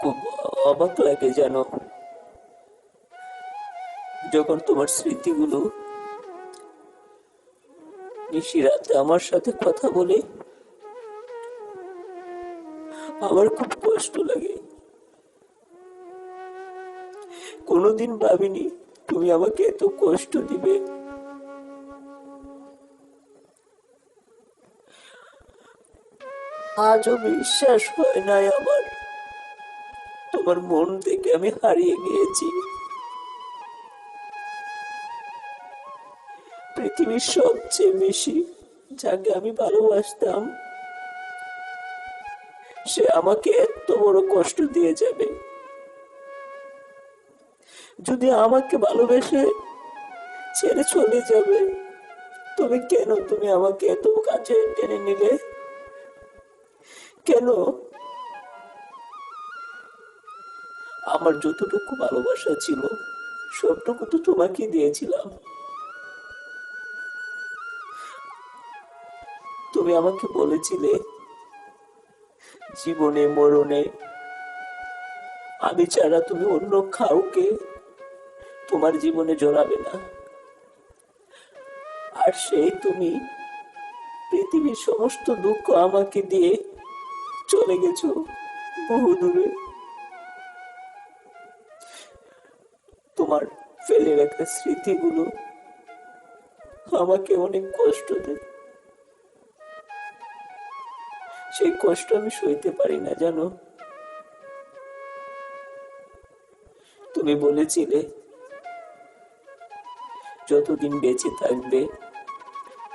খুব অবাক লাগে জানো। যখন তোমার স্মৃতিগুলো নিশিরাতে আমার সাথে কথা বলে, আমার খুব কষ্ট লাগে। কোনোদিন ভাবিনি তুমি আমাকে এত কষ্ট দিবে। আজও বিশ্বাস হয় নাই আমার। তোমার মন থেকে আমি হারিয়ে গিয়েছি। পৃথিবীর সবচেয়ে বেশি যাকে আমি ভালোবাসতাম, সে আমাকে এত বড় কষ্ট দিয়ে যাবে। যদি আমাকে ভালোবেসে ছেড়ে চলে যাবে তুমি কেন তুমি আমাকে এত কাছে টেনে নিলে? কেন আমার যতটুকু ভালোবাসা ছিল, সবটুকু তো তোমাকে দিয়েছিলাম। তুমি আমাকে বলেছিলে, জীবনে মরণে আমি ছাড়া তুমি অন্য কাউকে তোমার জীবনে জড়াবে না। আর সেই তুমি পৃথিবীর সমস্ত দুঃখ আমাকে দিয়ে চলে গেছো বহু দূরে তোমার ফেলে রাখা স্মৃতিগুলো আমাকে অনেক কষ্ট দেয়। সেই কষ্ট আমি সইতে পারি না, জানো? তুমি বলেছিলে, যতদিন বেঁচে থাকবে,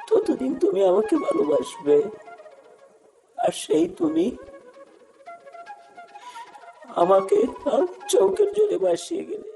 ততদিন তুমি আমাকে ভালোবাসবে। আর সেই তুমি আমাকে চৌকের জলে ভাসিয়ে গেলে।